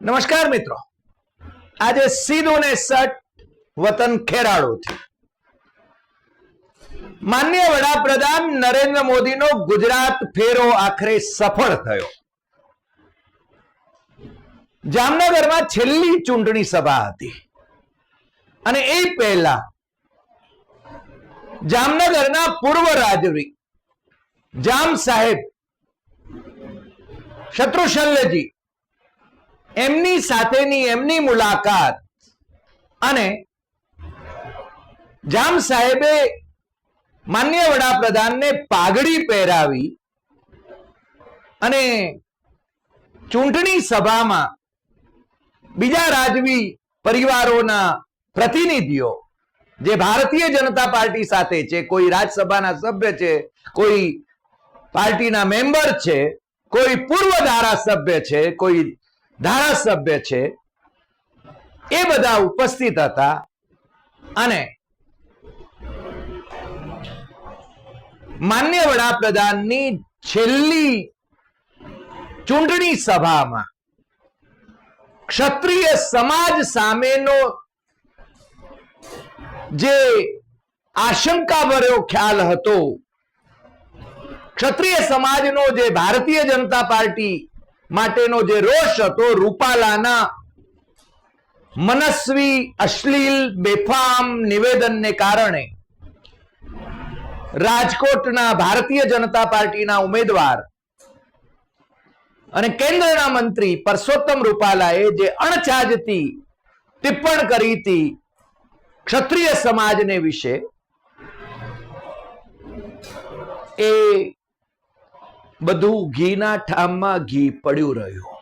નમસ્કાર મિત્રો. આજે સીધું ને સટ વતન ખેરાળુથી માન્ય વડાપ્રધાન નરેન્દ્ર મોદીનો ગુજરાત ફેરો આખરે સફળ થયો. જામનગરમાં છેલ્લી ચૂંટણી સભા હતી. અને એ પહેલા જામનગરના પૂર્વ રાજવી જામ સાહેબ શત્રુશલ્યજી એમની સાથેની એમની મુલાકાત. અને જામ સાહેબે માન્ય વડાપ્રધાનને પાઘડી પહેરાવી અને ચૂંટણી સભામાં બીજા રાજવી પરિવારોના પ્રતિનિધિઓ, જે ભારતીય જનતા પાર્ટી સાથે છે, કોઈ રાજ્યસભાના સભ્ય છે, કોઈ પાર્ટીના મેમ્બર છે, કોઈ પૂર્વ ધારાસભ્ય છે, કોઈ ધારાસભ્ય છે. એ બધા ઉપસ્થિત હતા અને માન્ય વડાપ્રધાનની છેલ્લી ચૂંટણી સભામાં ક્ષત્રિય સમાજ સામેનો જે આશંકા ભર્યો ખ્યાલ હતો, ક્ષત્રિય સમાજનો જે ભારતીય જનતા પાર્ટી માટેનો જે રોષ હતો રૂપાલાના મનસ્વી, અશ્લીલ, બેફામ નિવેદનને કારણે રાજકોટના ભારતીય જનતા પાર્ટીના ઉમેદવાર અને કેન્દ્રના મંત્રી પરસોત્તમ રૂપાલાએ જે અણછાજતી ટિપ્પણ કરી હતી ક્ષત્રિય સમાજને વિશે, એ બધું ઘીના ઠામમાં ઘી પડ્યું રહ્યું.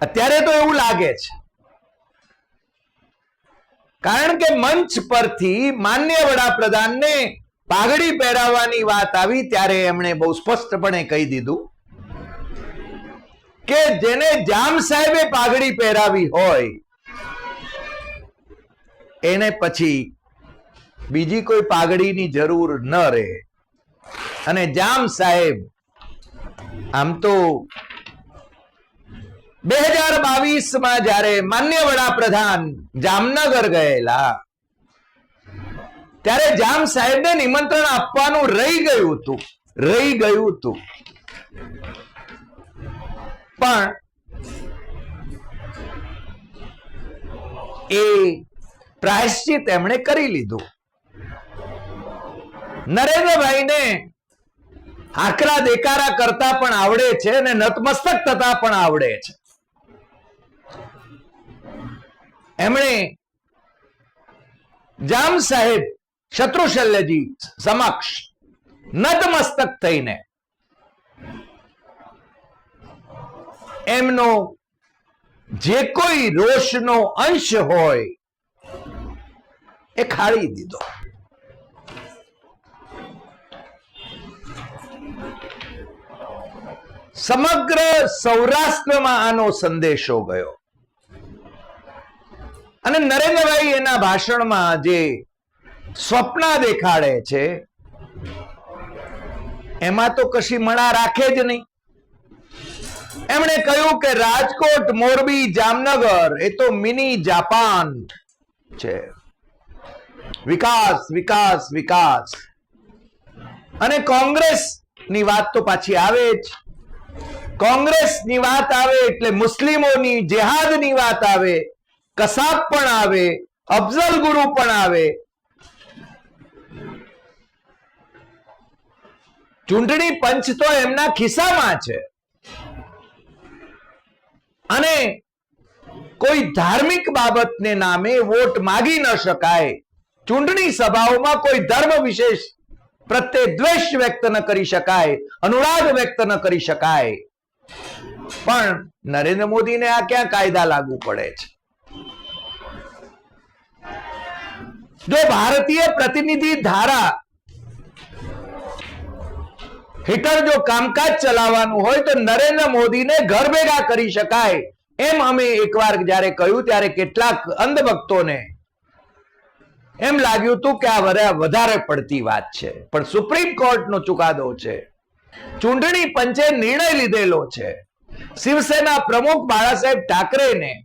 અત્યારે તો એવું લાગે છે. કારણ કે મંચ પરથી માન્ય વડાપ્રધાનને પાઘડી પહેરાવવાની વાત આવી ત્યારે એમણે બહુ સ્પષ્ટપણે કહી દીધું કે જેને જામ સાહેબે પાઘડી પહેરાવી હોય, એને પછી બીજી કોઈ પાઘડીની જરૂર ન રહે. અને જામ સાહેબ, આમ તો બે હજાર બાવીસમાં જયારે માન્ય વડાપ્રધાન જામનગર ગયેલા, ત્યારે જામ સાહેબને નિમંત્રણ આપવાનું રહી ગયું હતું, રહી ગયું હતું. પણ એ પ્રાયશ્ચિત એમણે કરી લીધું. નરેન્દ્રભાઈને આકરા દેકારા કરતા પણ આવડે છે અને નતમસ્તક થતા પણ આવડે છે. એમણે જામ સાહેબ શત્રુશલ્યજી સમક્ષ નતમસ્તક થઈને એમનો જે કોઈ રોષનો અંશ હોય એ ખાળી દીધો. સમગ્ર સૌરાષ્ટ્રમાં આનો સંદેશો ગયો. અને નરેન્દ્રભાઈ એના ભાષણમાં જે સ્વપ્ન દેખાડે છે, એમાં તો કશી મણા રાખે જ નહીં. એમણે કહ્યું કે રાજકોટ, મોરબી, જામનગર એ તો મિની જાપાન છે. વિકાસ વિકાસ વિકાસ. અને કોંગ્રેસની વાત તો પાછી આવે જ. કોંગ્રેસની વાત આવે એટલે મુસ્લિમોની જેહાદની વાત આવે, કસાબ પણ આવે, અફઝલ ગુરુ પણ આવે. ચૂંટણી પંચ તો એમના ખિસ્સામાં છે. અને કોઈ ધાર્મિક બાબતને નામે વોટ માગી ન શકાય. ચૂંટણી સભાઓમાં કોઈ ધર્મ વિશેષ પ્રત્યે દ્વેષ વ્યક્ત ન કરી શકાય, અનુરાગ વ્યક્ત ન કરી શકાય. પણ નરેન્દ્ર મોદીને આ ક્યાં કાયદા લાગુ પડે છે? જો ભારતીય પ્રતિનિધિ ધારા હેઠળ જો કામકાજ ચલાવવાનું હોય તો નરેન્દ્ર મોદીને ઘર ભેગા કરી શકાય. એમ અમે એકવાર જ્યારે કહ્યું ત્યારે કેટલાક અંધભક્તોને એમ લાગ્યું હતું કે આ વધારે પડતી વાત છે. પણ સુપ્રીમ કોર્ટનો ચુકાદો છે. ચૂંટણી પંચે નિર્ણય લીધેલો છે. શિવસેના પ્રમુખ બાળાસાહેબ ઠાકરેને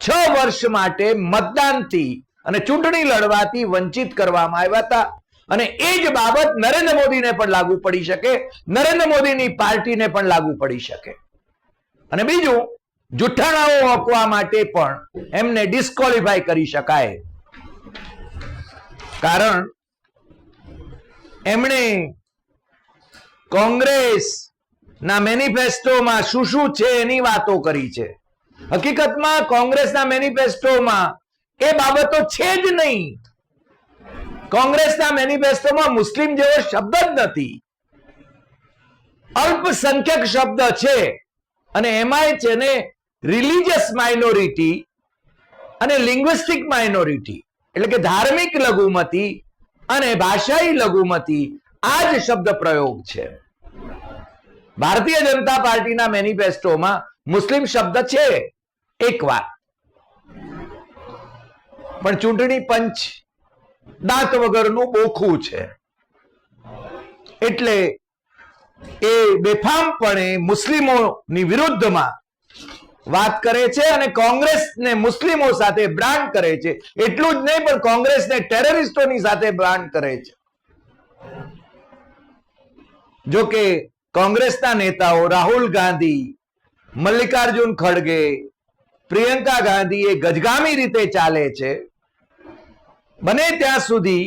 છ વર્ષ માટે મતદાનથી અને ચૂંટણી લડવાથી વંચિત કરવામાં આવ્યા હતા. અને એ જ બાબત નરેન્દ્ર મોદીને પણ લાગુ પડી શકે, નરેન્દ્ર મોદીની પાર્ટીને પણ લાગુ પડી શકે. અને બીજું, જુઠ્ઠાણાઓ હોકવા માટે પણ એમને ડિસ્કોલિફાય કરી શકાય. કારણ, એમણે કોંગ્રેસ ના મેનિફેસ્ટોમાં શું શું છે એની વાતો કરી છે. હકીકતમાં કોંગ્રેસના મેનિફેસ્ટોમાં એ બાબતો છે જ નહીં. કોંગ્રેસના મેનિફેસ્ટોમાં મુસ્લિમ જેવો શબ્દ જ નથી. અલ્પસંખ્યક શબ્દ છે અને એમાંય છે ને રિલીજિયસ માઇનોરિટી અને લિંગ્વિસ્ટિક માઇનોરિટી. એટલે કે ધાર્મિક લઘુમતી અને ભાષાઈ લઘુમતી આ જ શબ્દ પ્રયોગ છે. ભારતીય જનતા પાર્ટીના મેનિફેસ્ટોમાં મુસ્લિમ શબ્દ છે. એક વાર પણ ચૂંટણી પંચ દાંત વગરનું બોખું છે. એટલે એ બેફામપણે મુસ્લિમોની વિરુદ્ધમાં વાત કરે છે અને કોંગ્રેસને મુસ્લિમો સાથે બ્રાન્ડ કરે છે. એટલું જ નહીં, પણ કોંગ્રેસને ટેરરિસ્ટોની સાથે બ્રાન્ડ કરે છે. જો કે કોંગ્રેસના નેતાઓ રાહુલ ગાંધી, મલ્લિકાર્જુન ખડગે, પ્રિયંકા ગાંધી એ ગજગામી રીતે ચાલે છે. બને ત્યાં સુધી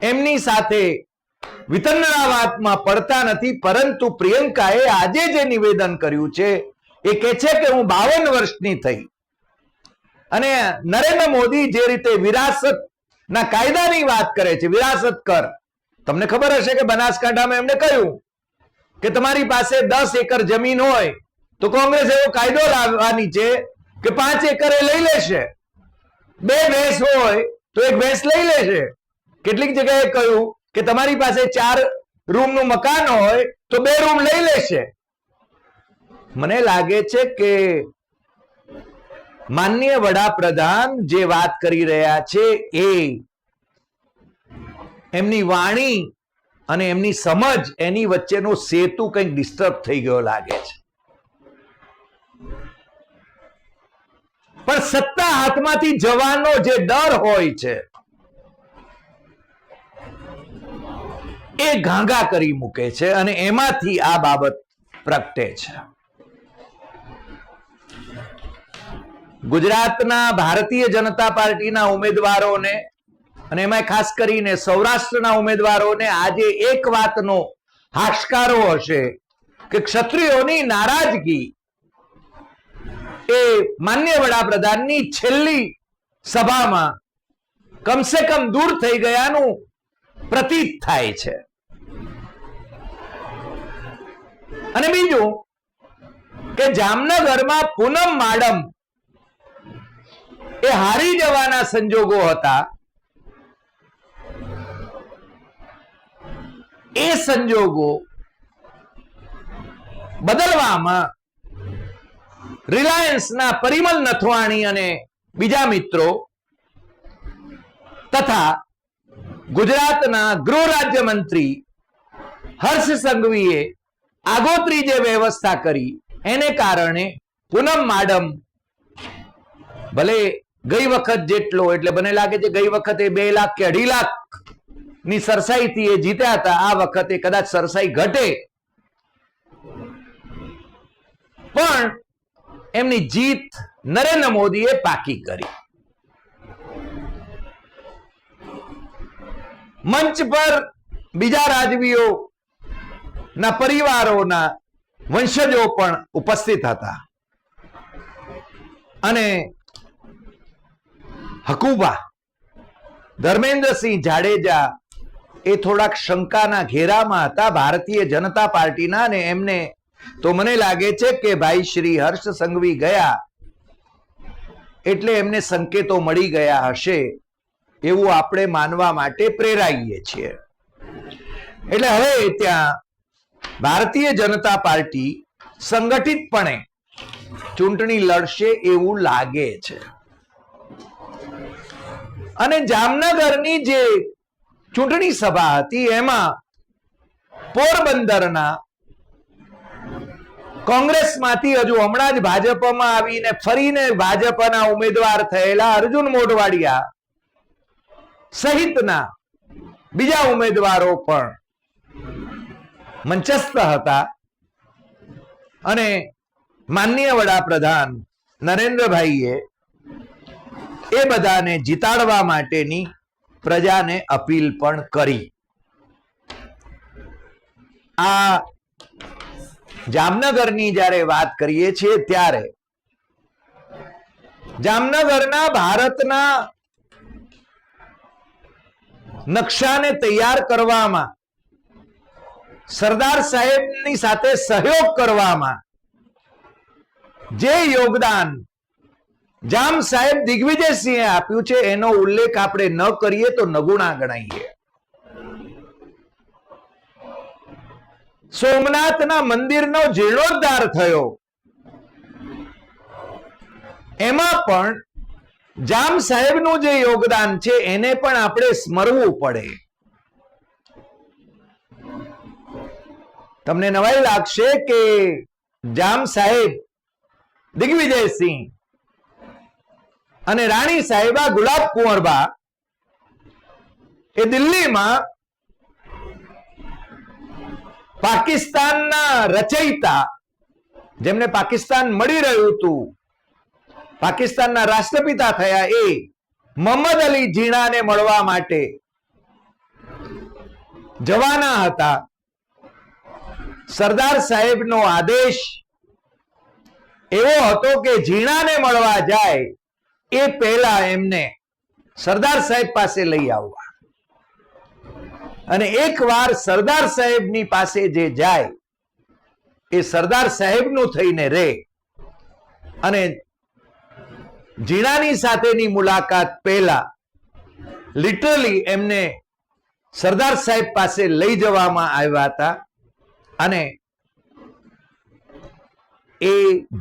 એમની સાથે વિતંડણાવાતમાં પડતા નથી, પરંતુ પ્રિયંકાએ આજે જે નિવેદન કર્યું છે, એ કે છે કે હું બાવન વર્ષની થઈ. અને નરેન્દ્ર મોદી જે રીતે વિરાસત ના કાયદાની વાત કરે છે, વિરાસત કર. તમને ખબર હશે કે બનાસકાંઠામાં એમને કહ્યું કે તમારી પાસે દસ એકર જમીન હોય, તો કોંગ્રેસ એવો કાયદો લાવવાની છે કે પાંચ એકર લઈ લેશે. બે ભેંસ હોય, તો એક ભેંસ લઈ લેશે. કેટલીક જગ્યાએ કહ્યું કે તમારી પાસે ચાર રૂમનું મકાન હોય, તો બે રૂમ લઈ લેશે. મને લાગે છે કે માનનીય વડાપ્રધાન જે વાત કરી રહ્યા છે એ એમની વાણી અને એમની સમજ, એની વચ્ચેનો સેતુ કંઈક ડિસ્ટર્બ થઈ ગયો લાગે છે. પણ સત્તા હાથમાંથી જવાનો જે ડર હોય છે, એ ઘાંઘા કરી મૂકે છે અને એમાંથી આ બાબત પ્રગટે છે. ગુજરાતના ભારતીય જનતા પાર્ટીના ઉમેદવારોને અને એમાં ખાસ કરીને સૌરાષ્ટ્રના ઉમેદવારોને આજે એક વાતનો હાશકારો હશે કે ક્ષત્રિયોની નારાજગી એ માન્ય વડાપ્રધાનની છેલ્લી સભામાં કમસે કમ દૂર થઈ ગયાનું પ્રતીત થાય છે. અને બીજું કે જામનગરમાં પૂનમ માડમ એ હારી જવાના સંજોગો હતા. એ સંજોગો બદલવામાં રિલાયન્સના પરિમલ નથવાણી અને બીજા મિત્રો તથા ગુજરાતના ગૃહ રાજ્યમંત્રી હર્ષ સંઘવીએ આગોતરી જે વ્યવસ્થા કરી, એને કારણે પૂનમ માડમ ભલે ગઈ વખત જેટલો, એટલે મને લાગે છે ગઈ વખતે બે લાખ કે અઢી લાખ ની સરસાઈથી એ જીત્યા હતા, આ વખતે કદાચ સરસાઈ ઘટે. પણ એમની જીત નરેન્દ્ર મોદીએ પાકી કરી. મંચ પર બીજા રાજવીઓ ના પરિવારોના વંશજો પણ ઉપસ્થિત હતા. અને હકુબા, ધર્મેન્દ્રસિંહ જાડેજા એ થોડાક શંકાના ઘેરામાં હતા ભારતીય જનતા પાર્ટીના અને એમને તો મને લાગે છે કે ભાઈ શ્રી હર્ષ સંઘવી ગયા એટલે એમને સંકેતો મળી ગયા હશે એવું આપણે માનવા માટે પ્રેરાઈએ છીએ. એટલે હવે ત્યાં ભારતીય જનતા પાર્ટી સંગઠિતપણે ચૂંટણી લડશે એવું લાગે છે. અને જામનગરની જે ચૂંટણી સભા હતી. એમાં પોરબંદરના કોંગ્રેસમાંથી હજુ હમણાં જ ભાજપમાં આવીને ફરીને ભાજપના ઉમેદવાર થયેલા અર્જુન મોઢવાડિયા સહિતના બીજા ઉમેદવારો પણ મંચસ્થ હતા અને માનનીય વડાપ્રધાન નરેન્દ્રભાઈએ એ બધાને જીતાડવા માટેની પ્રજાને અપીલ પણ કરી. આ જામનગરની જ્યારે વાત કરીએ છીએ ત્યારે જામનગરના ભારતના નકશાને તૈયાર કરવામાં, સરદાર સાહેબની સાથે સહયોગ કરવામાં જે યોગદાન જામ સાહેબ દિગ્વિજયસિંહે આપ્યું છે, એનો ઉલ્લેખ આપણે ન કરીએ તો નગુણા ગણાઈએ. સોમનાથના મંદિરનો જીર્ણોદ્ધાર થયો. એમાં પણ જામ સાહેબનું જે યોગદાન છે, એને પણ આપણે સ્મરવું પડે. તમને નવાઈ લાગશે કે જામ સાહેબ દિગ્વિજયસિંહ અને રાણી સાહેબા ગુલાબ કુંવરબા એ દિલ્હીમાં પાકિસ્તાનના રચયિતા, જેમને પાકિસ્તાન મળી રહ્યું હતું, પાકિસ્તાનના રાષ્ટ્રપિતા થયા એ મોહમ્મદ અલી જીણાને મળવા માટે જવાના હતા. સરદાર સાહેબનો આદેશ એવો હતો કે જીણાને મળવા જાય એ પહેલા એમને સરદાર સાહેબ પાસે લઈ આવવા. અને એકવાર સરદાર સાહેબની પાસે જે જાય, એ સરદાર સાહેબનું થઈને રહે અને જીણાની સાથેની મુલાકાત પહેલા લિટરલી એમને સરદાર સાહેબ પાસે લઈ જવામાં આવ્યા હતા. અને એ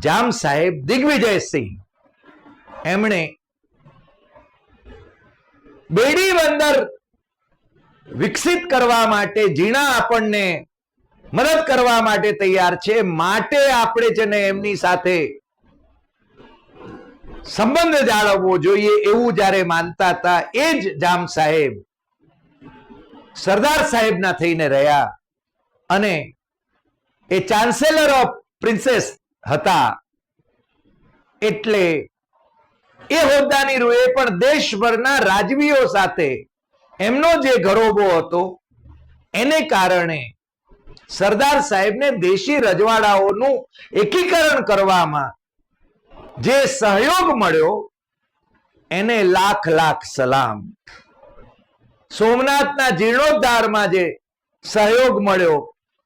જામ સાહેબ દિગ્વિજયસિંહ એમણે બેડી બંદર વિકસિત કરવા માટે, ઝીણા આપણને મદદ કરવા માટે તૈયાર છે. માટે આપણે છે એમની સાથે સંબંધ જાળવવો જોઈએ એવું જ્યારે માનતા હતા, એ જ જામ સાહેબ સરદાર સાહેબના થઈને રહ્યા અને એ ચાન્સેલર ઓફ પ્રિન્સેસ હતા. એટલે એ હોદ્દાની રૂએ પણ દેશભરના રાજવીઓ સાથે એમનો જે ગરોબો હતો, એને કારણે સરદાર સાહેબને દેશી રજવાડાઓનું એકીકરણ કરવામાં જે સહયોગ મળ્યો, એને લાખ લાખ સલામ. સોમનાથના જીર્ણોદ્ધારમાં જે સહયોગ મળ્યો,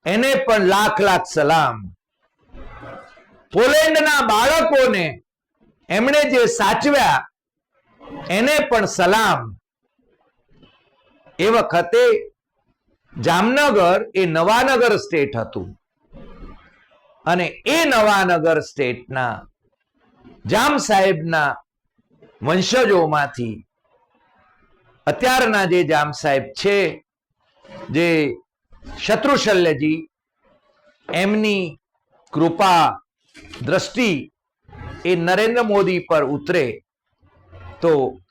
એને પણ લાખ લાખ સલામ. પોલેન્ડના બાળકોને એમણે જે સાચવ્યા, એને પણ સલામ. એ વખતે જામનગર એ નવાનગર સ્ટેટ હતું. અને એ નવાનગર સ્ટેટના જામ સાહેબના વંશજોમાંથી અત્યારના જે જામ સાહેબ છે, જે શત્રુશલ્યજી, એમની કૃપા દ્રષ્ટિ એ નરેન્દ્ર મોદી પર ઉતરે, તો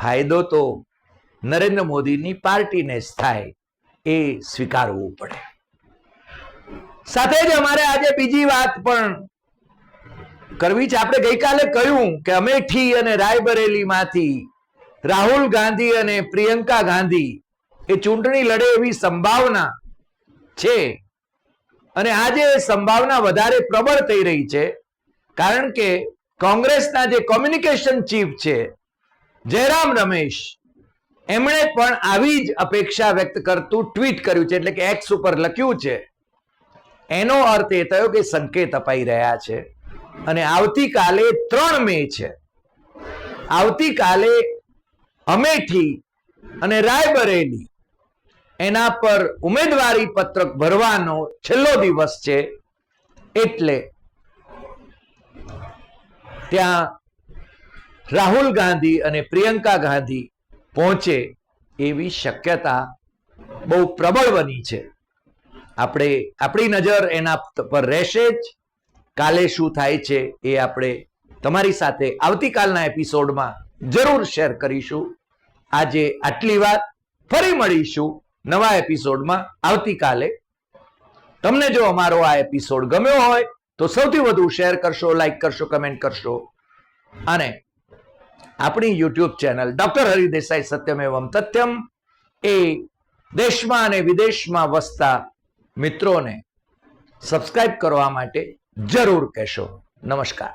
ફાયદો તો નરેન્દ્ર મોદીની પાર્ટીને જ થાય એ સ્વીકારવું પડે. સાથે જ અમારે આજે બીજી વાત પણ કરવી છે. આપણે ગઈકાલે કહ્યું કે અમેઠી અને રાયબરેલીમાંથી રાહુલ ગાંધી અને પ્રિયંકા ગાંધી એ ચૂંટણી લડે એવી સંભાવના છે. અને આજે સંભાવના વધારે પ્રબળ થઈ રહી છે. કારણ કે કોંગ્રેસના જે કોમ્યુનિકેશન ચીફ છે, જયરામ રમેશ, એમણે પણ આવી જ અપેક્ષા વ્યક્ત કરતું ટ્વીટ કર્યું છે, એટલે કે એક્સ ઉપર લખ્યું છે. એનો અર્થ એ થયો કે સંકેત અપાઈ રહ્યા છે. અને આવતીકાલે ત્રણ મે છે. આવતીકાલે અમેઠી અને રાયબરેલી એના પર ઉમેદવારી પત્રક ભરવાનો છેલ્લો દિવસ છે. એટલે ત્યાં રાહુલ ગાંધી અને પ્રિયંકા ગાંધી પહોંચે એવી શક્યતા બહુ પ્રબળ બની છે. આપણે આપણી નજર એના પર રહેશે જ. કાલે શું થાય છે એ આપણે તમારી સાથે આવતીકાલના એપિસોડમાં જરૂર શેર કરીશું. આજે આટલી વાત. ફરી મળીશું નવા એપિસોડમાં આવતીકાલે. તમને જો અમારો આ એપિસોડ ગમ્યો હોય તો સૌથી વધુ શેર કરશો લાઈક કરશો કમેન્ટ કરશો. અને આપણી યુટ્યુબ ચેનલ ડોક્ટર હરિદેસાઈ સત્યમ એવમ તથ્યમ એ દેશમાં અને વિદેશમાં વસતા મિત્રોને સબસ્ક્રાઇબ કરવા માટે જરૂર કહેશો. નમસ્કાર.